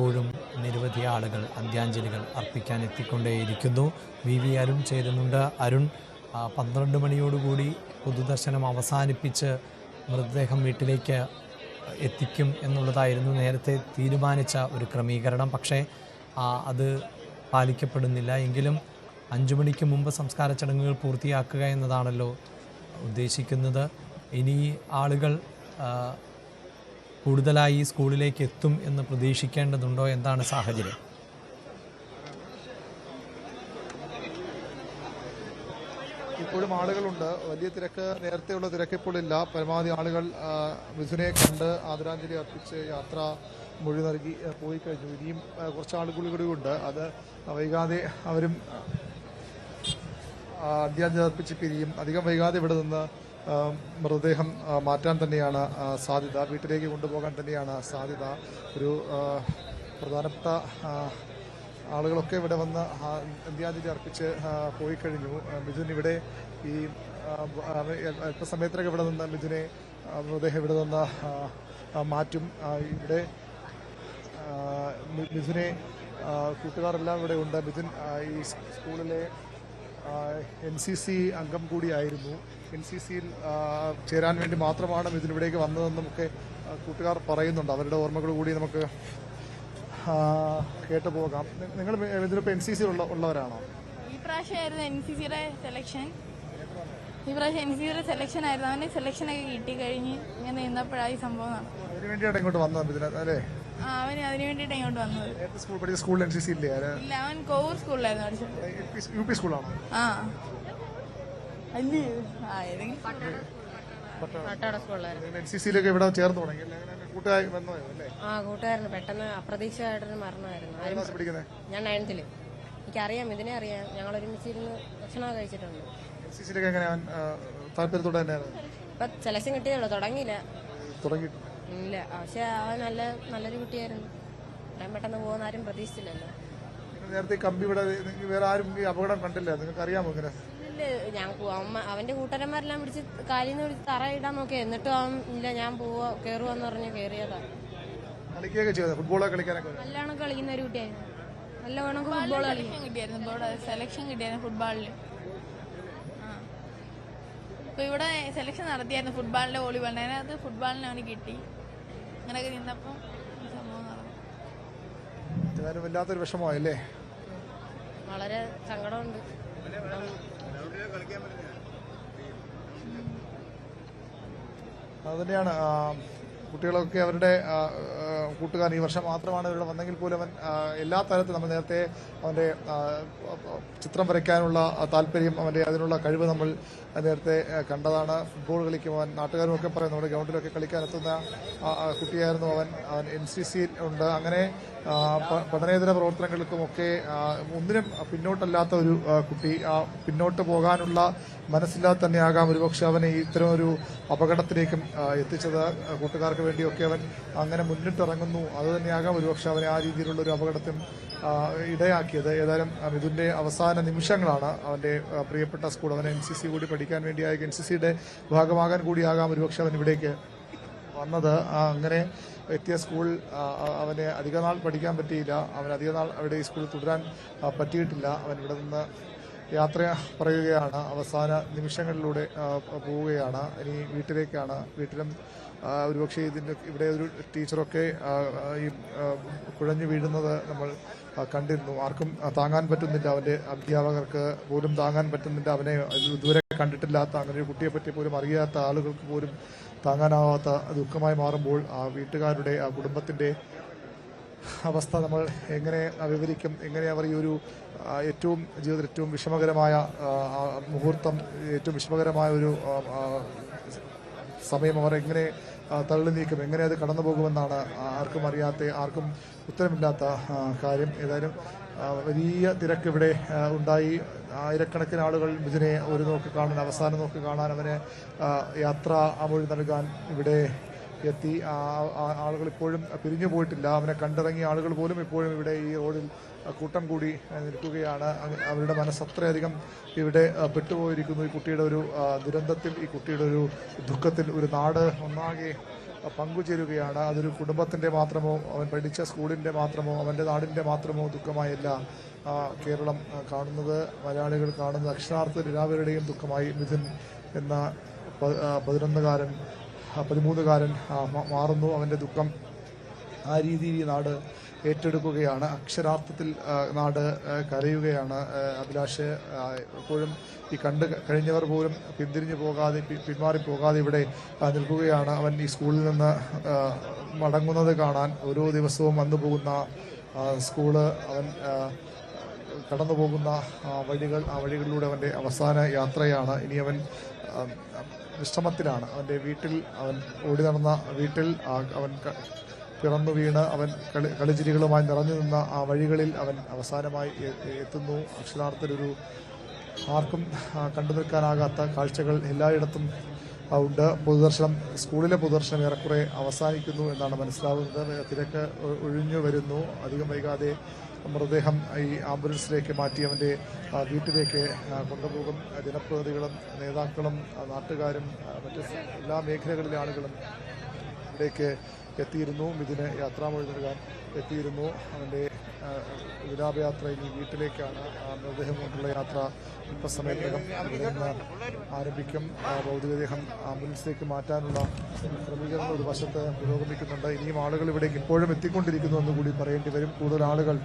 ഇപ്പോഴും നിരവധി ആളുകൾ അന്ത്യാഞ്ജലികൾ അർപ്പിക്കാൻ എത്തിക്കൊണ്ടേയിരിക്കുന്നു. വി. വി. അരുൺ ചേരുന്നുണ്ട്. അരുൺ പന്ത്രണ്ട് മണിയോടുകൂടി പൊതുദർശനം അവസാനിപ്പിച്ച് മൃതദേഹം വീട്ടിലേക്ക് എത്തിക്കും എന്നുള്ളതായിരുന്നു നേരത്തെ തീരുമാനിച്ച ഒരു ക്രമീകരണം. പക്ഷേ അത് പാലിക്കപ്പെടുന്നില്ല. എങ്കിലും അഞ്ചു മണിക്ക് മുമ്പ് സംസ്കാര ചടങ്ങുകൾ പൂർത്തിയാക്കുക എന്നതാണല്ലോ ഉദ്ദേശിക്കുന്നത്. ഇനി ആളുകൾ കൂടുതലായി ഈ സ്കൂളിലേക്ക് എത്തും എന്ന് പ്രതീക്ഷിക്കേണ്ടതുണ്ടോ എന്താണ് സാഹചര്യം? ഇപ്പോഴും ആളുകളുണ്ട്. വലിയ തിരക്ക് നേരത്തെയുള്ള തിരക്ക് ഇപ്പോൾ ഇല്ല പരമാവധി ആളുകൾ മിഥുനെ കണ്ട് ആദരാഞ്ജലി അർപ്പിച്ച് യാത്ര മൊഴി നൽകി പോയി കഴിഞ്ഞു ഇനിയും കുറച്ച് ആളുകൾ കൂടി ഉണ്ട്. അത് വൈകാതെ അവരും അന്ത്യാഞ്ജലി അർപ്പിച്ച് പിരിയും. അധികം വൈകാതെ ഇവിടെ നിന്ന് മൃതദേഹം മാറ്റാൻ തന്നെയാണ് സാധ്യത. വീട്ടിലേക്ക് കൊണ്ടുപോകാൻ തന്നെയാണ് സാധ്യത. ഒരു പ്രധാനപ്പെട്ട ആളുകളൊക്കെ ഇവിടെ വന്ന് അന്ത്യാഞ്ജലി അർപ്പിച്ച് പോയി കഴിഞ്ഞു മിഥുൻ ഇവിടെ ഈ അല്പസമയത്തിനൊക്കെ ഇവിടെ നിന്ന് മിഥുനെ മൃതദേഹം ഇവിടെ നിന്ന് മാറ്റും. ഇവിടെ മിഥുനെ കൂട്ടുകാരെല്ലാം ഇവിടെ ഉണ്ട്. മിഥുൻ ഈ സ്കൂളിലെ എൻ സി സി അംഗം കൂടിയായിരുന്നു. എൻ സി സിയിൽ ചേരാൻ വേണ്ടി മാത്രമാണ് ഇതിനിവിടേക്ക് ഇവിടേക്ക് വന്നതെന്നും ഒക്കെ കൂട്ടുകാർ പറയുന്നുണ്ട്. അവരുടെ ഓർമ്മകൾ കൂടി നമുക്ക് കേട്ടു പോകാം. നിങ്ങൾ ഇതിലിപ്പോൾ എൻ സി സി ഉള്ളവരാണോ? ഈ പ്രാവശ്യമായിരുന്നു എൻ സി സിയുടെ സെലക്ഷൻ ഈ പ്രാവശ്യം എൻ സി സിയുടെ സെലക്ഷൻ ആയിരുന്നു. അവന് സെലക്ഷനൊക്കെ കിട്ടി കഴിഞ്ഞ് ഇങ്ങനെ നിന്നപ്പോഴാണ് ഈ സംഭവം അതിനുവേണ്ടിയാണ് അതിന് വേണ്ടിയാണ് ഇങ്ങോട്ട് വന്നത് അല്ലേ? അവന് അതിന് വേണ്ടിയിട്ട് ഇങ്ങോട്ട് വന്നത്. നേരത്തെ സ്കൂൾ പഠിച്ച സ്കൂളിൽ എൻ സി സി ഇല്ലേ? ആര്? ഇല്ല അവൻ കോവൂർ സ്കൂളിലായിരുന്നു പഠിച്ചത്. യു പി സ്കൂളാണോ? ആ. അല്ലേ? ആ ഏതെങ്കിലും പട്ടാട സ്കൂളിലായിരുന്നു. എൻ സി സിയിലൊക്കെ ഇവിടെ ചേർന്ന് തുടങ്ങി. അല്ലേ? അങ്ങനെ കൂട്ടുകാരി വന്നോ അല്ലേ ആ കൂട്ടുകാരന് പെട്ടെന്ന് അപ്രതീക്ഷിതമായിട്ടൊരു മരണമായിരുന്നു. ആരും ക്ലാസ് പഠിക്കുന്നത് ഞാൻ നയൻത്തിൽ എനിക്കറിയാം ഇതിനെ അറിയാം. ഞങ്ങൾ ഒരുമിച്ചിരുന്ന് ഭക്ഷണമൊക്കെ കഴിച്ചിട്ടുണ്ട്. എൻ സി സിയിലൊക്കെ എങ്ങനെ അവൻ ആ, താല്പര്യത്തോടെ തന്നെയാണ് ഇപ്പൊ സെലക്ഷൻ കിട്ടിയതുള്ളൂ തുടങ്ങിയില്ല. തുടങ്ങി ഇല്ല. പക്ഷെ അവൻ നല്ല നല്ലൊരു കുട്ടിയായിരുന്നു. ഞാൻ പെട്ടെന്ന് പോകുന്ന ആരും പ്രതീക്ഷിച്ചില്ലല്ലോ. നേരത്തെ കമ്പി ഇവിടെ വേറെ ആരും ഈ അപകടം കണ്ടില്ല. നിങ്ങൾക്ക് അറിയാമോ ഇങ്ങനെ? ഇല്ല ഞാൻ അമ്മ അവന്റെ കൂട്ടരന്മാരെല്ലാം പിടിച്ച് കാലിൽ നിന്ന് പിടിച്ച് തറ ഇടാൻ നോക്കി. എന്നിട്ടും അവൻ ഇല്ല. ഞാൻ പോവാ കേറുവാന്ന് പറഞ്ഞ് കേറിയതാ. കളിക്കുകയൊക്കെ ചെയ്തത്? ഫുട്ബോളൊക്കെ കളിക്കാനൊക്കെ. നല്ലോണം കളിക്കുന്ന ഒരു കുട്ടിയായിരുന്നു. നല്ല ഫുട്ബോൾ കളിക്കും സെലക്ഷൻ കിട്ടിയായിരുന്നു. ഫുട്ബോളിൽ ഇവിടെ സെലക്ഷൻ കിട്ടിയായിരുന്നു ഫുട്ബോളിൽ ഇവിടെ സെലക്ഷൻ നടത്തിയായിരുന്നു. ഫുട്ബോളിന്റെ വോളിബോളിന് അതിനകത്ത് ഫുട്ബോളിന് അവന് കിട്ടി. അങ്ങനെയൊക്കെ നിന്നപ്പം സംഭവം നടന്നു. ഏതായാലും വല്ലാത്തൊരു വിഷമമായല്ലേ? വളരെ സങ്കടമുണ്ട്. അതുതന്നെയാണ് കുട്ടികളൊക്കെ അവരുടെ കൂട്ടുകാരൻ ഈ വർഷം മാത്രമാണ് ഇവിടെ വന്നെങ്കിൽ പോലും അവൻ എല്ലാ തരത്തിലും നമ്മൾ നേരത്തെ അവന്റെ ചിത്രം വരയ്ക്കാനുള്ള താല്പര്യം അവന്റെ അതിനുള്ള കഴിവ് നമ്മൾ നേരത്തെ കണ്ടതാണ്. ഫുട്ബോൾ കളിക്കും അവൻ നാട്ടുകാരും ഒക്കെ പറയും നമ്മുടെ ഗ്രൗണ്ടിലൊക്കെ കളിക്കാൻ എത്തുന്ന കുട്ടിയായിരുന്നു അവൻ. അവൻ എൻ സി സിയിൽ ഉണ്ട്. അങ്ങനെ പഠനേതര പ്രവർത്തനങ്ങൾക്കുമൊക്കെ ഒന്നിനും പിന്നോട്ടല്ലാത്ത ഒരു കുട്ടി പിന്നോട്ട് പോകാനുള്ള മനസ്സില്ലാതെ തന്നെയാകാം ഒരുപക്ഷെ അവനെ ഇത്തരം ഒരു അപകടത്തിലേക്കും എത്തിച്ചത് കൂട്ടുകാർക്ക് വേണ്ടിയൊക്കെ അവൻ അങ്ങനെ മുന്നിട്ടിറങ്ങുന്നു. അത് തന്നെയാകാം ഒരുപക്ഷെ അവനെ ആ രീതിയിലുള്ള ഒരു അപകടത്തിൽ ഇടയാക്കിയത്. ഏതായാലും ആ, മിഥുന്റെ അവസാന നിമിഷങ്ങളാണ് അവന്റെ പ്രിയപ്പെട്ട സ്കൂൾ. അവൻ എൻ സി സി കൂടി പഠിക്കാൻ വേണ്ടിയായ. എൻ സി സിയുടെ ഭാഗമാകാൻ കൂടിയാകാം ഒരുപക്ഷെ അവൻ ഇവിടേക്ക് വന്നത്. അങ്ങനെ എത്തിയ സ്കൂൾ അവന് അധികനാൾ പഠിക്കാൻ പറ്റിയില്ല. അവൻ അധികനാൾ അവിടെ ഈ സ്കൂളിൽ തുടരാൻ പറ്റിയിട്ടില്ല. അവൻ ഇവിടെ നിന്ന് യാത്ര പറയുകയാണ്. അവസാന നിമിഷങ്ങളിലൂടെ പോവുകയാണ്. ഇനി വീട്ടിലേക്കാണ്. വീട്ടിലും ഒരുപക്ഷെ ഇതിന്റെ ഇവിടെ ഒരു ടീച്ചറൊക്കെ ഈ കുഴഞ്ഞു വീഴുന്നത് നമ്മൾ കണ്ടിരുന്നു. ആർക്കും താങ്ങാൻ പറ്റുന്നില്ല. അവന്റെ അധ്യാപകർക്ക് പോലും താങ്ങാൻ പറ്റുന്നില്ല. അവനെ ഇതുവരെ കണ്ടിട്ടില്ലാത്ത അങ്ങനെ ഒരു കുട്ടിയെ പറ്റി പോലും അറിയാത്ത ആളുകൾക്ക് പോലും താങ്ങാനാവാത്ത ദുഃഖമായി മാറുമ്പോൾ ആ വീട്ടുകാരുടെ ആ കുടുംബത്തിന്റെ അവസ്ഥ നമ്മൾ എങ്ങനെ വിവരിക്കും എങ്ങനെ അവർ ഈ ഒരു ഏറ്റവും ജീവിതത്തിൽ ഏറ്റവും വിഷമകരമായ മുഹൂർത്തം ഏറ്റവും വിഷമകരമായ ഒരു സമയം അവർ എങ്ങനെ തള്ളി നീക്കും എങ്ങനെ അത് കടന്നു പോകുമെന്നാണ് ആർക്കും അറിയാത്ത ആർക്കും ഉത്തരമില്ലാത്ത കാര്യം. ഏതായാലും വലിയ തിരക്ക് ഇവിടെ ഉണ്ടായി. ആയിരക്കണക്കിന് ആളുകൾ ഇതിനെ ഒരു നോക്ക് കാണാൻ അവസാനം നോക്ക് കാണാൻ അവന് യാത്രാ മൊഴി നൽകാൻ ഇവിടെ എത്തി. ആളുകൾ ഇപ്പോഴും പിരിഞ്ഞു പോയിട്ടില്ല. അവനെ കണ്ടിറങ്ങിയ ആളുകൾ പോലും ഇപ്പോഴും ഇവിടെ ഈ റോഡിൽ കൂട്ടം കൂടി നിൽക്കുകയാണ്. അവരുടെ മനസ്സ് അത്രയധികം ഇവിടെ പെട്ടുപോയിരിക്കുന്നു. ഈ കുട്ടിയുടെ ഒരു ദുരന്തത്തിൽ ഈ കുട്ടിയുടെ ഒരു ദുഃഖത്തിൽ ഒരു നാട് ഒന്നാകെ പങ്കുചേരുകയാണ്. അതൊരു കുടുംബത്തിന്റെ മാത്രമോ അവൻ പഠിച്ച സ്കൂളിന്റെ മാത്രമോ അവന്റെ നാടിന്റെ മാത്രമോ ദുഃഖമായല്ല കേരളം കാണുന്നത്. മലയാളികൾ കാണുന്നത് അക്ഷരാർത്ഥത്തിൽ എല്ലാവരുടെയും ദുഃഖമായി. മിഥുൻ എന്ന പതിനൊന്നുകാരൻ പതിമൂന്നുകാരൻ മാറുന്നു. അവന്റെ ദുഃഖം ആ രീതിയിൽ ഈ നാട് ഏറ്റെടുക്കുകയാണ്. അക്ഷരാർത്ഥത്തിൽ നാട് കരയുകയാണ്. അഭിലാഷ് എപ്പോഴും ഈ കണ്ട് കഴിഞ്ഞവർ പോലും പിന്തിരിഞ്ഞു പോകാതെ പിന്മാറി പോകാതെ ഇവിടെ നിൽക്കുകയാണ്. അവൻ ഈ സ്കൂളിൽ നിന്ന് മടങ്ങുന്നത് കാണാൻ ഓരോ ദിവസവും വന്നു പോകുന്ന സ്കൂൾ. അവൻ കടന്നു പോകുന്ന വഴികൾ ആ വഴികളിലൂടെ അവന്റെ അവസാന യാത്രയാണ്. ഇനി അവൻ വിശ്രമത്തിലാണ്. അവന്റെ വീട്ടിൽ അവൻ ഓടി നടന്ന വീട്ടിൽ അവൻ പിറന്നു വീണ് അവൻ കളി കളിച്ചിരികളുമായി നിറഞ്ഞു നിന്ന ആ വഴികളിൽ അവൻ അവസാനമായി എത്തുന്നു. അക്ഷരാർത്ഥത്തിലൊരു ആർക്കും കണ്ടു നിൽക്കാനാകാത്ത കാഴ്ചകൾ എല്ലായിടത്തും ഉണ്ട്. പൊതുദർശനം സ്കൂളിലെ പൊതുദർശനം ഏറെക്കുറെ അവസാനിക്കുന്നു എന്നാണ് മനസ്സിലാവുന്നത്. തിരക്ക് ഒഴിഞ്ഞു വരുന്നു. അധികം വൈകാതെ മൃതദേഹം ഈ ആംബുലൻസിലേക്ക് മാറ്റി അവന്റെ വീട്ടിലേക്ക് കൊണ്ടുപോകും. ജനപ്രതിനിധികളും നേതാക്കളും നാട്ടുകാരും മറ്റ് എല്ലാ മേഖലകളിലെ ആളുകളും ഇവിടേക്ക് എത്തിയിരുന്നു. ഇതിന് യാത്രാമൊഴി നൽകാൻ എത്തിയിരുന്നു. അവന്റെ ഇനി വീട്ടിലേക്കാണ് മൃതദേഹം കൊണ്ടുള്ള യാത്ര അല്പസമയത്തിനകം ഇവിടെ ആരംഭിക്കും. ഭൗതികദേഹം ആംബുലൻസിലേക്ക് മാറ്റാനുള്ള ക്രമീകരണം ഒരു വശത്ത് പുരോഗമിക്കുന്നുണ്ട്. ഇനിയും ആളുകൾ ഇവിടേക്ക് ഇപ്പോഴും എത്തിക്കൊണ്ടിരിക്കുന്നു എന്ന് കൂടി പറയേണ്ടി വരും. കൂടുതൽ ആളുകൾ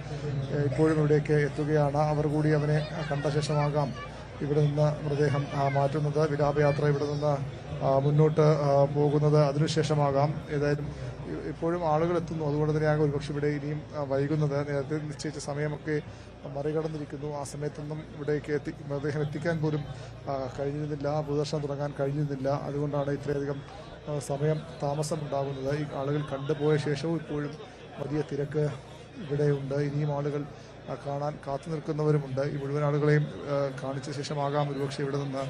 ഇപ്പോഴും ഇവിടേക്ക് എത്തുകയാണ്. അവർ കൂടി അവനെ കണ്ട ശേഷമാകാം ഇവിടെ നിന്ന് മൃതദേഹം മാറ്റുന്നത്. വിലാപയാത്ര ഇവിടെ നിന്ന് മുന്നോട്ട് പോകുന്നത്. അതിനുശേഷമാകാം. ഏതായാലും ഇപ്പോഴും ആളുകൾ എത്തുന്നു അതുകൊണ്ട് തന്നെയാകും ഒരുപക്ഷെ ഇവിടെ ഇനിയും വൈകുന്നത് നേരത്തെ നിശ്ചയിച്ച സമയമൊക്കെ മറികടന്നിരിക്കുന്നു. ആ സമയത്തൊന്നും ഇവിടേക്ക് എത്തി മൃതദേഹം എത്തിക്കാൻ പോലും കഴിഞ്ഞിരുന്നില്ല. പ്രദർശനം തുടങ്ങാൻ കഴിഞ്ഞിരുന്നില്ല. അതുകൊണ്ടാണ് ഇത്രയധികം സമയം സമയം താമസമുണ്ടാകുന്നത്. ഈ ആളുകൾ കണ്ടുപോയ ശേഷവും ഇപ്പോഴും വലിയ തിരക്ക് ഇവിടെയുണ്ട്. ഇനിയും ആളുകൾ കാണാൻ കാത്തു നിൽക്കുന്നവരുമുണ്ട്. ഈ മുഴുവൻ ആളുകളെയും കാണിച്ച ശേഷമാകാം ഒരുപക്ഷെ ഇവിടെ നിന്ന്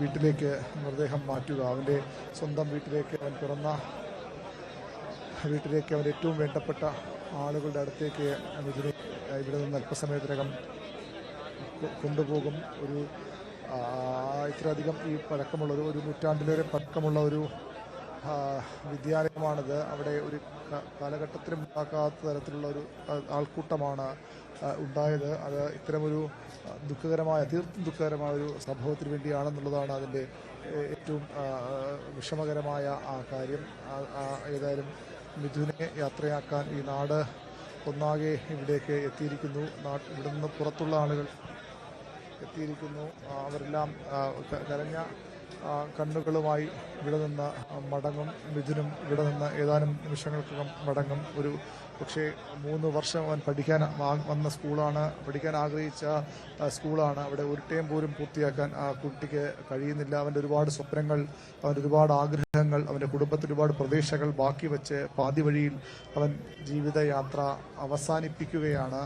വീട്ടിലേക്ക് മൃതദേഹം മാറ്റുക. അവന്റെ സ്വന്തം വീട്ടിലേക്ക് അവൻ പിറന്ന വീട്ടിലേക്ക് അവൻ ഏറ്റവും വേണ്ടപ്പെട്ട ആളുകളുടെ അടുത്തേക്ക് ഇതിനെ ഇവിടെ നിന്ന് അല്പസമയത്തിനകം കൊണ്ടുപോകും. ഒരു ഇത്രയധികം ഈ പഴക്കമുള്ള ഒരു ഒരു നൂറ്റാണ്ടിലേറെ പഴക്കമുള്ള ഒരു വിദ്യാലയമാണിത്. അവിടെ ഒരു കാലഘട്ടത്തിലും ഉണ്ടാക്കാത്ത തരത്തിലുള്ള ഒരു ആൾക്കൂട്ടമാണ് ഉണ്ടായത്. അത് ഇത്തരമൊരു ദുഃഖകരമായ തീർത്തും ദുഃഖകരമായ ഒരു സംഭവത്തിന് വേണ്ടിയാണെന്നുള്ളതാണ് അതിന്റെ ഏറ്റവും വിഷമകരമായ ആ കാര്യം. ഏതായാലും മിഥുനെ യാത്രയാക്കാൻ ഈ നാട് ഒന്നാകെ ഇവിടേക്ക് എത്തിയിരിക്കുന്നു. ഇവിടുന്ന് പുറത്തുള്ള ആളുകൾ എത്തിയിരിക്കുന്നു. അവരെല്ലാം കരഞ്ഞ കണ്ണുകളുമായി ഇവിടെ നിന്ന് മടങ്ങും മിഥുനും ഇവിടെ നിന്ന് ഏതാനും നിമിഷങ്ങൾക്കകം മടങ്ങും ഒരു പക്ഷേ മൂന്ന് വർഷം അവൻ പഠിക്കാൻ വന്ന സ്കൂളാണ്. പഠിക്കാൻ ആഗ്രഹിച്ച സ്കൂളാണ്. അവിടെ ഒരു ടൈം പോലും പൂർത്തിയാക്കാൻ ആ കുട്ടിക്ക് കഴിയുന്നില്ല. അവന്റെ ഒരുപാട് സ്വപ്നങ്ങൾ അവന്റെ ഒരുപാട് ആഗ്രഹങ്ങൾ അവന്റെ കുടുംബത്തിൽ ഒരുപാട് പ്രതീക്ഷകൾ ബാക്കി വെച്ച് പാതി വഴിയിൽ അവൻ ജീവിതയാത്ര അവസാനിപ്പിക്കുകയാണ്.